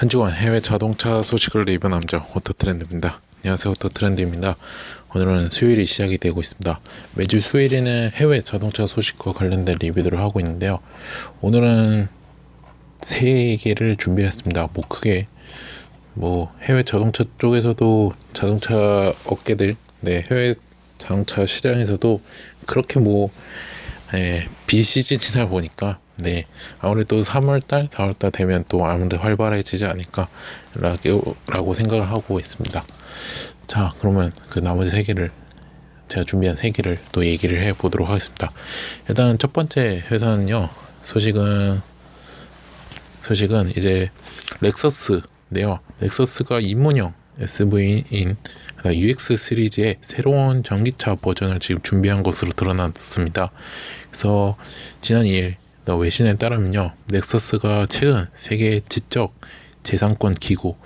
한 주간 해외 자동차 소식을 리뷰 남자 오토트렌드입니다. 안녕하세요 오토트렌드입니다. 오늘은 수요일이 시작이 되고 있습니다. 매주 수요일에는 해외 자동차 소식과 관련된 리뷰들을 하고 있는데요. 오늘은 세 개를 준비했습니다. 뭐 크게 뭐 해외 자동차 쪽에서도 자동차 업계들 네 해외 자동차 시장에서도 그렇게 뭐 예, 비시즌이다 보니까 네. 아무래도 3월달 4월달 되면 또 아무래도 활발해지지 않을까 라고 생각을 하고 있습니다. 자 그러면 그 나머지 세 개를 제가 준비한 세 개를 또 얘기를 해 보도록 하겠습니다. 일단 첫 번째 회사는요 소식은 소식은 이제 렉서스인데요. 렉서스가 입문형 SV인 UX 시리즈의 새로운 전기차 버전을 지금 준비한 것으로 드러났습니다. 그래서 지난 2일 외신에 따르면요, 넥서스가 최근 세계 지적 재산권 기구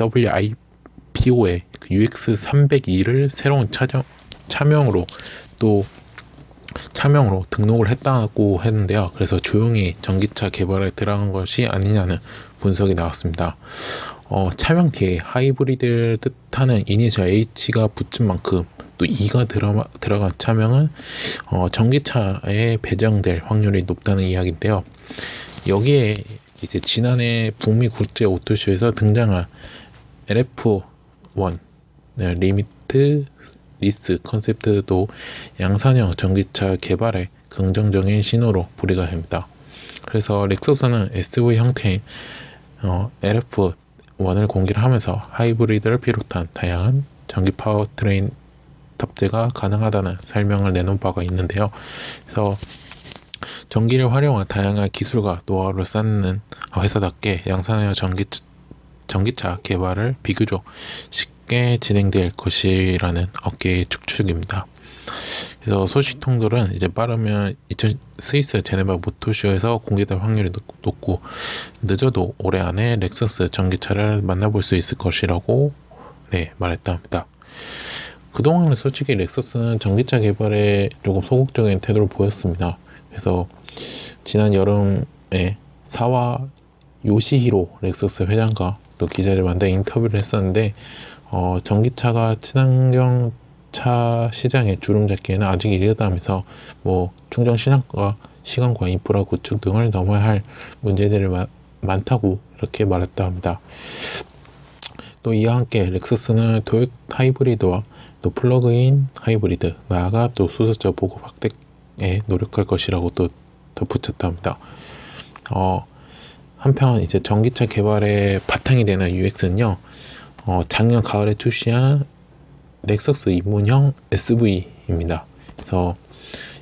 WIPO의 UX 302를 새로운 차정, 차명으로 또 차명으로 등록을 했다고 했는데요. 그래서 조용히 전기차 개발에 들어간 것이 아니냐는 분석이 나왔습니다. 어, 차명 뒤에 하이브리드를 뜻하는 이니셜 H가 붙은 만큼 또 E가 들어, 들어간 차명은 어, 전기차에 배정될 확률이 높다는 이야기인데요. 여기에 이제 지난해 북미 국제 오토쇼에서 등장한 LF1 네, 리미트 리스 컨셉트도 양산형 전기차 개발에 긍정적인 신호로 불리가 됩니다. 그래서 렉서스는 SV 형태의 어, LF1을 공개를 하면서 하이브리드를 비롯한 다양한 전기 파워트레인 탑재가 가능하다는 설명을 내놓은 바가 있는데요. 그래서 전기를 활용한 다양한 기술과 노하우를 쌓는 회사답게 양산형 전기, 전기차 개발을 비교적 쉽게 진행될 것이라는 업계의 축축입니다. 그래서 소식통들은 이제 빠르면 2000 스위스 제네바 모토쇼에서 공개될 확률이 높고 늦어도 올해 안에 렉서스 전기차를 만나볼 수 있을 것이라고 네, 말했다 합니다. 그동안 솔직히 렉서스는 전기차 개발에 조금 소극적인 태도를 보였습니다. 그래서 지난 여름에 사와 요시히로 렉서스 회장과 또 기자를 만나 인터뷰를 했었는데 어, 전기차가 친환경 차 시장의 주름 잡기에는 아직 이르다면서 뭐 충전 시장과 시간과 인프라 구축 등을 넘어야 할 문제들이 마, 많다고 이렇게 말했다 합니다. 또 이와 함께 렉서스는 도요타 하이브리드와 또 플러그인 하이브리드 나아가 또 수소차 보급 확대에 노력할 것이라고 또 덧붙였다 합니다. 어, 한편 이제 전기차 개발의 바탕이 되는 UX는요. 어, 작년 가을에 출시한 렉서스 입문형 SV입니다. 그래서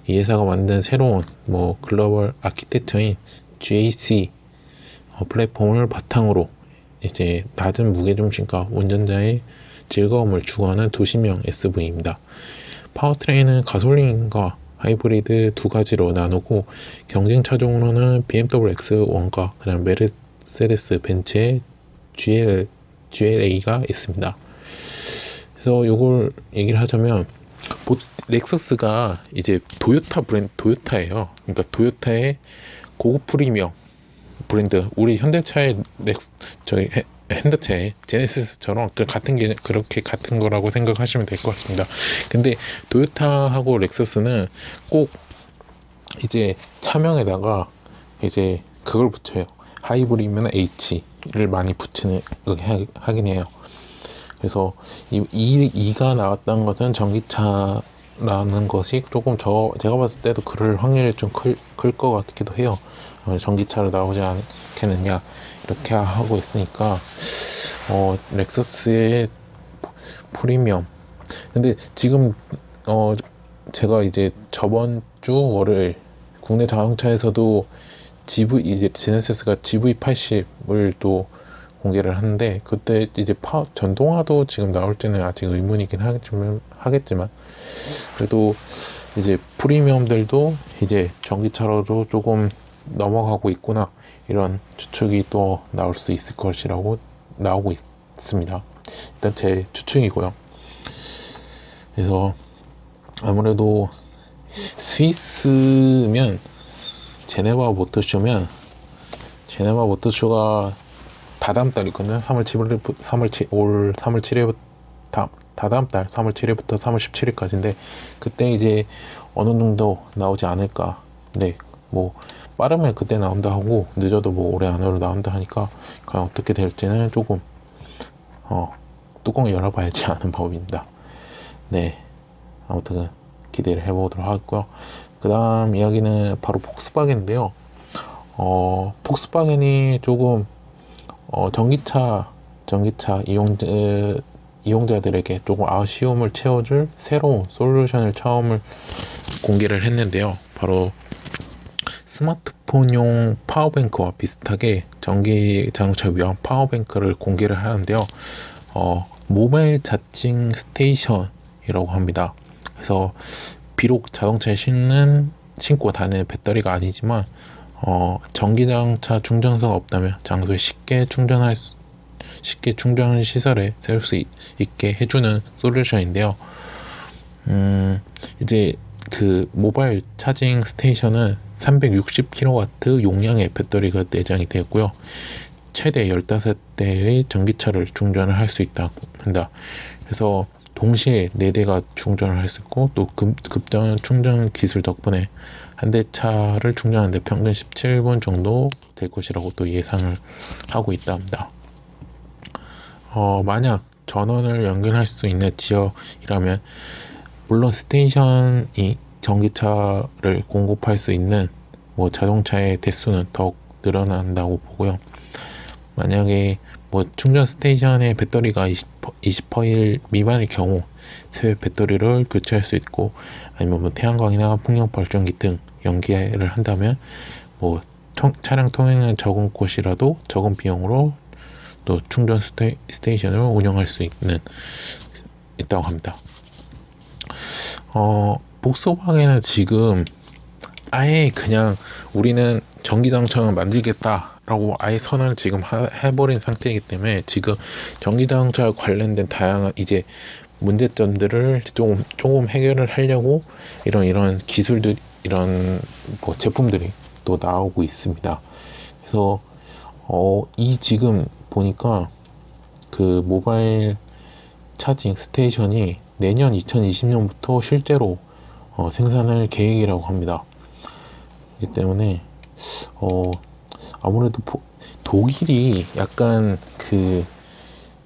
이 회사가 만든 새로운 뭐 글로벌 아키텍처인 GAC 어, 플랫폼을 바탕으로 이제 낮은 무게중심과 운전자의 즐거움을 추구하는 도시명 SV입니다. 파워트레인은 가솔린과 하이브리드 두 가지로 나누고 경쟁 차종으로는 BMW X1과 그다음 메르세데스 벤츠의 GL, GLA가 있습니다. 그래서 이걸 얘기를 하자면 렉서스가 이제 도요타 브랜드 도요타예요. 그러니까 도요타의 고급 프리미엄 브랜드 우리 현대차의 렉스 저희 핸드체 제네시스처럼 그 같은 게 그렇게 같은 거라고 생각하시면 될 것 같습니다. 근데 도요타하고 렉서스는 꼭 이제 차명에다가 이제 그걸 붙여요. 하이브리드면 H를 많이 붙이는 하긴 해요. 그래서 이, 이, 이가 나왔던 것은 전기차 라는 것이 조금 저 제가 봤을 때도 그럴 확률이 좀 클 것 같기도 해요. 어, 전기차로 나오지 않 겠느냐 이렇게 하고 있으니까 어, 렉서스의 프리미엄. 근데 지금 어, 제가 이제 저번 주 월요일 국내 자동차에서도 GV 이제 제네시스가 GV80을 또 공개를 하는데 그때 이제 파 전동화도 지금 나올지는 아직 의문이긴 하겠지만 하겠지만 그래도 이제 프리미엄들도 이제 전기차로도 조금 넘어가고 있구나 이런 추측이 또 나올 수 있을 것이라고 나오고 있습니다. 일단 제 추측이고요. 그래서 아무래도 스위스면 제네바 모터쇼면 제네바 모터쇼가 다다음 달이거든요. 3월 7일 3월 7, 올 3월 7일부터 다, 다다음 달 3월 7일부터 3월 17일까지인데 그때 이제 어느 정도 나오지 않을까. 네, 뭐 빠르면 그때 나온다 하고 늦어도 뭐 올해 안으로 나온다 하니까 과연 어떻게 될지는 조금 어 뚜껑을 열어봐야지 아는 법입니다. 네, 아무튼 기대를 해보도록 하고요. 그 다음 이야기는 바로 폭스바겐인데요. 어, 폭스바겐이 조금 어, 전기차 전기차 이용자 이용자들에게 조금 아쉬움을 채워줄 새로운 솔루션을 처음을 공개를 했는데요. 바로 스마트폰용 파워뱅크와 비슷하게 전기 자동차 위한 파워뱅크를 공개를 하는데요. 어, 모바일 자칭 스테이션이라고 합니다. 그래서 비록 자동차에 싣는 신고 다니는 배터리가 아니지만 어, 전기 자동차 충전소가 없다면 장소에 쉽게 충전할 수, 쉽게 충전 시설에 세울 수 있, 게 해주는 솔루션인데요. 음, 이제 그 모바일 차징 스테이션은 360kW 용량의 배터리가 내장이 되었고요. 최대 15대의 전기차를 충전을 할 수 있다고 합니다. 그래서 동시에 4대가 충전을 할 수 있고 또 급, 급전 충전 기술 덕분에 한 대 차를 충전하는데 평균 17분 정도 될 것이라고 또 예상을 하고 있다 합니다. 어, 만약 전원을 연결할 수 있는 지역이라면 물론 스테이션이 전기차를 공급할 수 있는 뭐 자동차의 대수는 더욱 늘어난다고 보고요. 만약에 뭐 충전 스테이션의 배터리가 20, 퍼일 미만일 경우 새 배터리를 교체할 수 있고 아니면 뭐 태양광이나 풍력 발전기 등 연계를 한다면 뭐 통, 차량 통행은 적은 곳이라도 적은 비용으로 또 충전 스테, 스테이션을 운영할 수 있는 있다고 합니다. 어, 복스바겐은 지금 아예 그냥 우리는 전기장차를 만들겠다라고 아예 선언을 지금 하, 해버린 상태이기 때문에 지금 전기자동차 관련된 다양한 이제 문제점들을 조금 조금 해결을 하려고 이런 이런 기술들 이런 뭐 제품들이 또 나오고 있습니다. 그래서 어, 이 지금 보니까 그 모바일 차징 스테이션이 내년 2020년부터 실제로 어, 생산할 계획이라고 합니다. 그렇기 때문에 어, 아무래도 포, 독일이 약간 그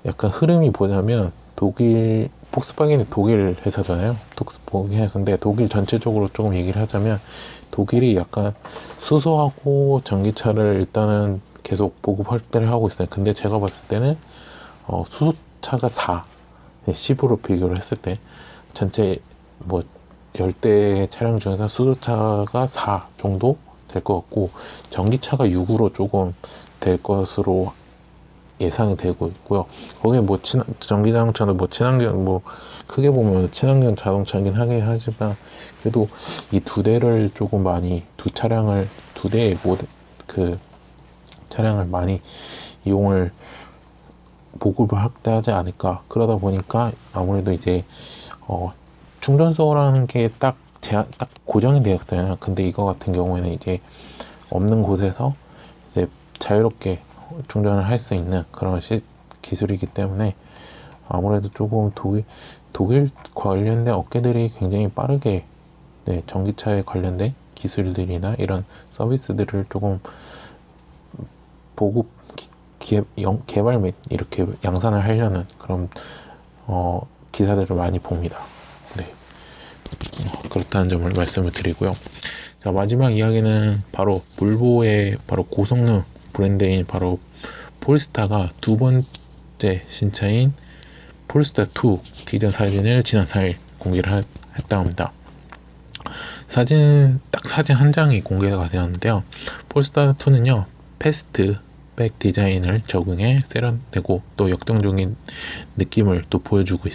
약간 흐름이 보자면 독일 폭스바겐이 독일 회사잖아요. 독일 회사인데 독일 전체적으로 조금 얘기를 하자면 독일이 약간 수소하고 전기차를 일단은 계속 보급 확대를 하고 있어요. 근데 제가 봤을 때는 어, 수소차가 4, 10으로 비교를 했을 때 전체 뭐 10대 차량 중에서 수소차가 4 정도 될 것 같고 전기차가 6으로 조금 될 것으로 예상이 되고 있고요. 거기에 뭐 친환, 전기 자동차는 뭐 친환경 뭐 크게 보면 친환경 자동차긴 하긴 하지만 그래도 이 두 대를 조금 많이 두 차량을 두 대의 모델 그 차량을 많이 이용을 보급을 확대하지 않을까 그러다 보니까 아무래도 이제 어 충전소라는 게딱 고정이 되었잖아요. 근데 이거 같은 경우에는 이제 없는 곳에서 이제 자유롭게 충전을 할 수 있는 그런 시, 기술이기 때문에 아무래도 조금 독일, 독일 관련된 업계들이 굉장히 빠르게 네, 전기차에 관련된 기술들이나 이런 서비스들을 조금 보급 기, 개발 및 이렇게 양산을 하려는 그런 어, 기사들을 많이 봅니다. 그렇다는 점을 말씀을 드리고요. 자, 마지막 이야기는 바로 볼보의 바로 고성능 브랜드인 바로 폴스타가 두 번째 신차인 폴스타 2 디자인 사진을 지난 4일 공개를 하, 했다 합니다. 사진 딱 사진 한 장이 공개가 되었는데요. 폴스타 2는요 패스트 백 디자인을 적응해 세련되고 또 역동적인 느낌을 또 보여주고 있,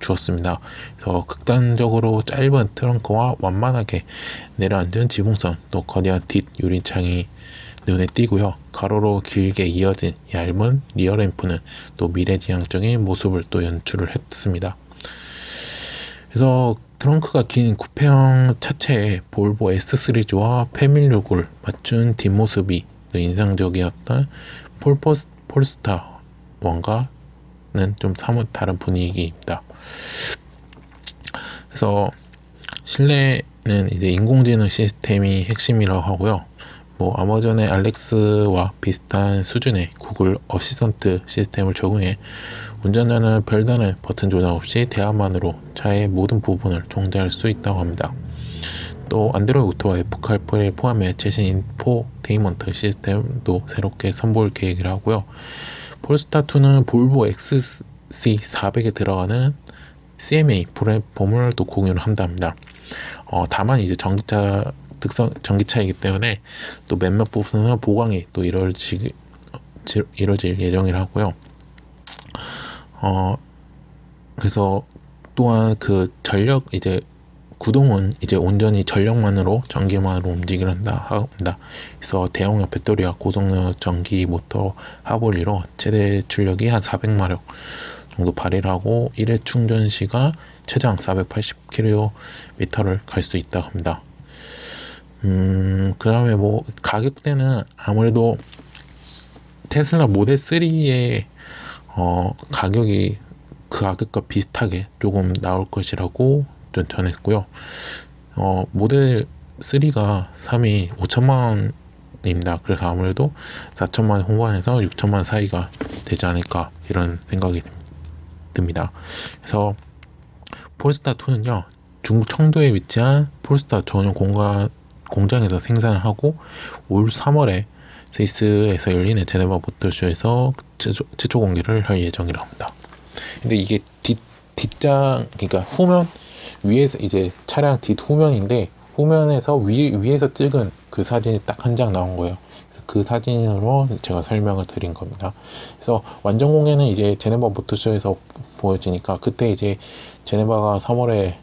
주었습니다. 그래서 극단적으로 짧은 트렁크와 완만하게 내려앉은 지붕선 또 거대한 뒷 유리창이 눈에 띄고요. 가로로 길게 이어진 얇은 리어램프는 또 미래지향적인 모습을 또 연출을 했습니다. 그래서 트렁크가 긴 쿠페형 차체에 볼보 S 시리즈와 패밀리룩을 맞춘 뒷모습이 인상적이었던 폴스타 1과는 좀 사뭇 다른 분위기입니다. 그래서 실내는 이제 인공지능 시스템이 핵심이라고 하고요. 뭐 아마존의 알렉스와 비슷한 수준의 구글 어시선트 시스템을 적용해 운전자는 별다른 버튼 조작 없이 대화만으로 차의 모든 부분을 종대할 수 있다고 합니다. 또 안드로이드 오토와 애플 카플레이 포함해 최신 인포테인먼트 시스템도 새롭게 선보일 계획이라고요. 폴스타2는 볼보 XC400에 들어가는 CMA 플랫폼을 또 공유를 한답니다. 어, 다만 이제 전기차 특성 전기차이기 때문에 또 몇몇 부분은 보강이 또 이루어지, 이루어질 예정이라고요. 어, 그래서 또한 그 전력 이제 구동은 이제 온전히 전력만으로 전기만으로 움직이려 한다 합니다. 그래서 대용량 배터리와 고속력 전기 모터 하볼리로 최대 출력이 한 400마력 정도 발휘를 하고 1회 충전 시가 최장 480km를 갈 수 있다고 합니다. 음, 그 다음에 뭐 가격대는 아무래도 테슬라 모델 3의 어, 가격이 그 가격과 비슷하게 조금 나올 것이라고 좀 전했고요. 어, 모델 3가 3이 5천만 원입니다. 그래서 아무래도 4천만 원 홍보안에서 6천만 원 사이가 되지 않을까 이런 생각이 듭니다. 그래서 폴스타 2는요 중국 청도에 위치한 폴스타 전용 공간 공장에서 생산을 하고 올 3월에 스위스에서 열리는 제네바 모터쇼에서 최초, 최초 공개를 할 예정이라 합니다. 근데 이게 뒷, 뒷장, 그러니까 후면, 위에서 이제 차량 뒷 후면인데, 후면에서 위, 위에서 찍은 그 사진이 딱 한 장 나온 거예요. 그 사진으로 제가 설명을 드린 겁니다. 그래서 완전 공개는 이제 제네바 모터쇼에서 보여지니까 그때 이제 제네바가 3월에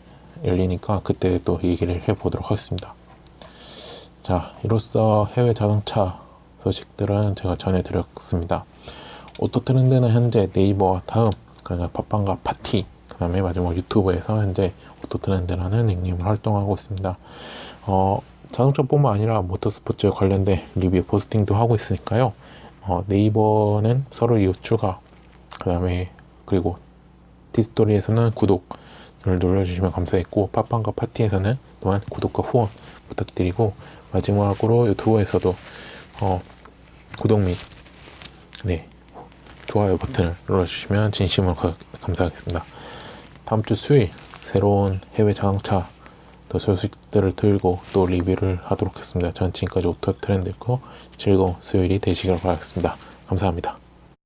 열리니까 그때 또 얘기를 해보도록 하겠습니다. 자, 이로써 해외 자동차 소식들은 제가 전해드렸습니다. 오토 트렌드는 현재 네이버와 다음, 그러니까 팟빵과 파티, 그 다음에 마지막 유튜브에서 현재 오토 트렌드라는 닉네임을 활동하고 있습니다. 어, 자동차뿐만 아니라 모터스포츠에 관련된 리뷰 포스팅도 하고 있으니까요. 어, 네이버는 서로 이웃 추가, 그 다음에 그리고 디스토리에서는 구독을 눌러주시면 감사했고 팟빵과 파티에서는 또한 구독과 후원 부탁드리고 마지막으로 유튜브에서도 어, 구독 및 네, 좋아요 버튼을 눌러주시면 진심으로 감사하겠습니다. 다음 주 수요일 새로운 해외 자동차 더 소식들을 들고 또 리뷰를 하도록 하겠습니다. 전 지금까지 오토 트렌드였고 즐거운 수요일이 되시길 바라겠습니다. 감사합니다.